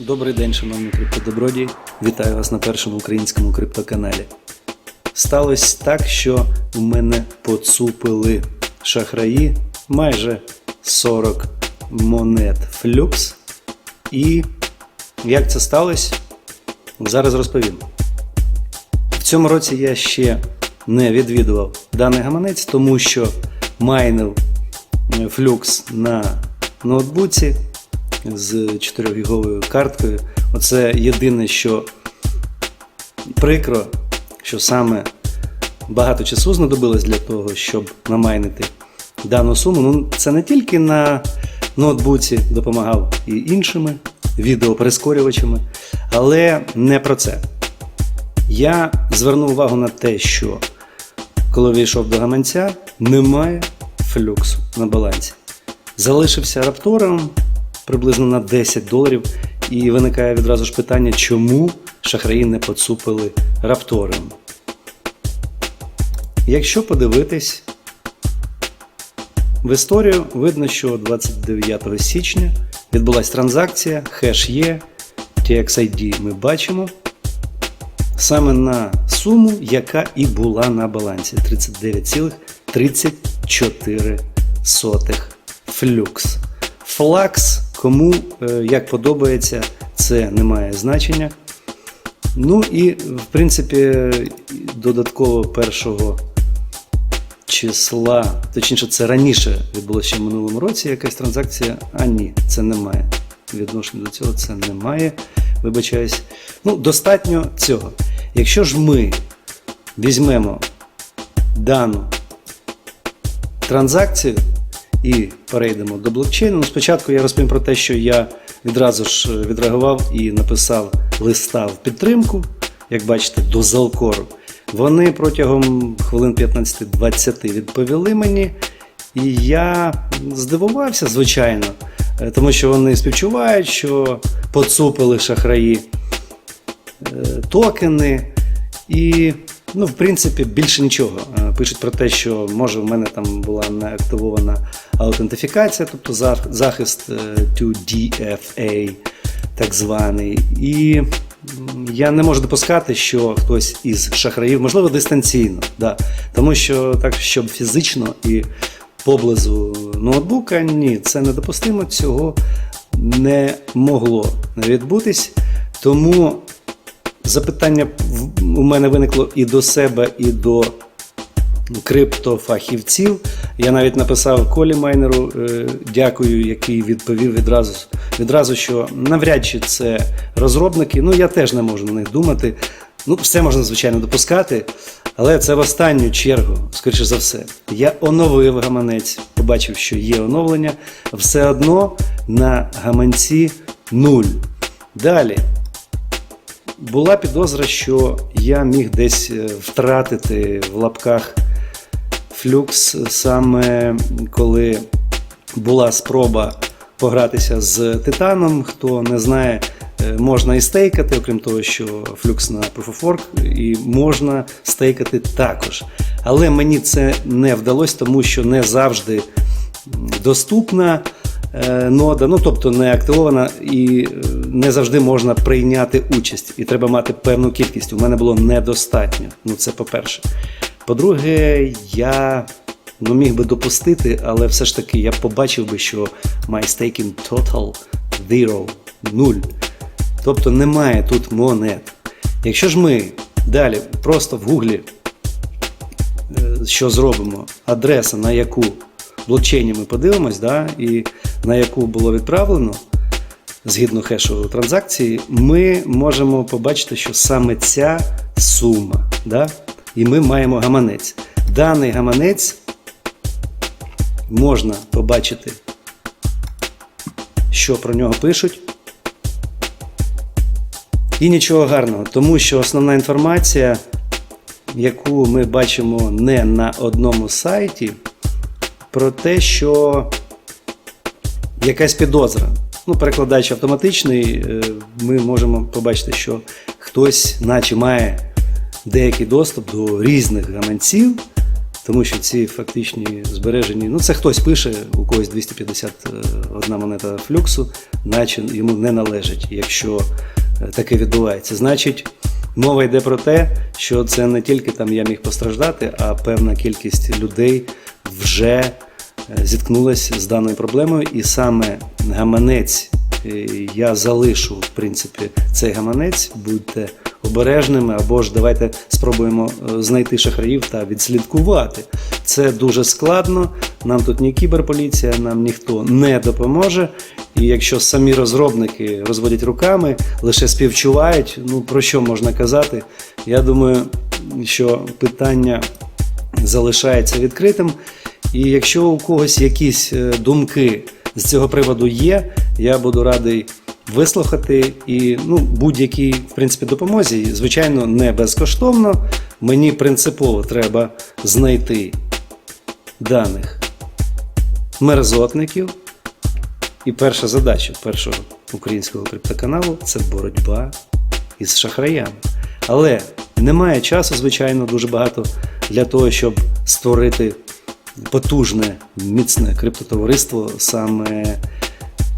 Добрий день, шановні криптодобродії. Вітаю вас на першому українському криптоканалі. Сталося так, що у мене поцупили шахраї майже 40 монет флюкс. І як це сталося, зараз розповім. В цьому році я ще не відвідував даний гаманець, тому що майнив флюкс на ноутбуці з 4-гіговою карткою. Оце єдине, що прикро, що саме багато часу знадобилось для того, щоб намайнити дану суму. Ну, це не тільки на ноутбуці допомагав і іншими відеоперескорювачами, але не про це. Я звернув увагу на те, що коли війшов до гаманця, немає флюксу на балансі. Залишився раптором приблизно на 10 доларів, і виникає відразу ж питання, чому шахраї не поцупили раптором. Якщо подивитись в історію, видно, що 29 січня відбулася транзакція, хеш є, TXID ми бачимо саме на суму, яка і була на балансі 39,34 флюкс. Флакс, кому е, як подобається, це не має значення. Ну і, в принципі, додатково першого числа, точніше, це раніше відбулося ще в минулому році якась транзакція. А ні, це немає. Відношення до цього це немає. Вибачаюсь. Ну, достатньо цього. Якщо ж ми візьмемо дану транзакцію і перейдемо до блокчейну, ну, спочатку я розповім про те, що я відразу ж відреагував і написав листа в підтримку, як бачите, до Залкору. Вони протягом хвилин 15-20 відповіли мені, і я здивувався, звичайно, е, тому що вони співчувають, що поцупили шахраї е, токени. І, ну, в принципі, більше нічого. Е, Пишуть про те, що може в мене там була не активована аутентифікація, тобто захист е, 2DFA, так званий. І я не можу допускати, що хтось із шахраїв, можливо, дистанційно, да, тому що так, щоб фізично і поблизу ноутбука, ні, це недопустимо, цього не могло відбутись. Тому запитання у мене виникло і до себе, і до криптофахівців. Я навіть написав Колі Майнеру, е, дякую, який відповів відразу, відразу, що навряд чи це розробники. Ну, я теж не можу на них думати. Ну, все можна, звичайно, допускати, але це в останню чергу, скоріше за все. Я оновив гаманець, побачив, що є оновлення. Все одно на гаманці нуль. Далі була підозра, що я міг десь е, втратити в лапках флюкс саме коли була спроба погратися з титаном. Хто не знає, е, можна і стейкати, окрім того, що флюкс на Proof of Work, і можна стейкати також. Але мені це не вдалося, тому що не завжди доступна е, нода, ну тобто не активована і е, не завжди можна прийняти участь. І треба мати певну кількість. У мене було недостатньо. Ну це по-перше. По-друге, я ну, міг би допустити, але все ж таки я побачив би, що my staking total zero, нуль. Тобто немає тут монет. Якщо ж ми далі просто в гуглі е, що зробимо, адреса, на яку блокчейні ми подивимось, да, і на яку було відправлено згідно хешу транзакції, ми можемо побачити, що саме ця сума. Да, і ми маємо гаманець. Даний гаманець можна побачити, що про нього пишуть. І нічого гарного, тому що основна інформація, яку ми бачимо не на одному сайті, про те, що якась підозра. Ну, перекладач автоматичний, е, ми можемо побачити, що хтось, наче має деякий доступ до різних гаманців, тому що ці фактичні збережені, ну це хтось пише, у когось 251 монета флюксу, наче йому не належить, якщо е, таке відбувається. Значить, мова йде про те, що це не тільки там я міг постраждати, а певна кількість людей вже е, зіткнулася з даною проблемою, і саме гаманець е, я залишу, в принципі, цей гаманець, будьте обережними, або ж давайте спробуємо е, знайти шахраїв та відслідкувати. Це дуже складно. Нам тут ні кіберполіція, нам ніхто не допоможе. І якщо самі розробники розводять руками, лише співчувають, ну про що можна казати? Я думаю, що питання залишається відкритим. І якщо у когось якісь е, думки з цього приводу є, я буду радий вислухати і ну, будь-якій в принципі допомозі, звичайно, не безкоштовно. Мені принципово треба знайти даних мерзотників. І перша задача першого українського криптоканалу це боротьба із шахраями. Але немає часу, звичайно, дуже багато для того, щоб створити потужне, міцне криптотовариство саме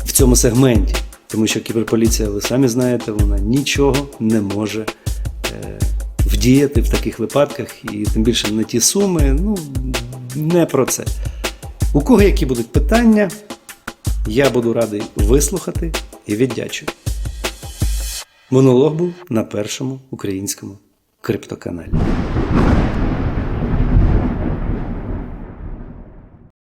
в цьому сегменті. Тому що кіберполіція, ви самі знаєте, вона нічого не може е, вдіяти в таких випадках, і тим більше на ті суми. Ну, не про це. У кого які будуть питання, я буду радий вислухати і віддячу. Монолог був на першому українському криптоканалі.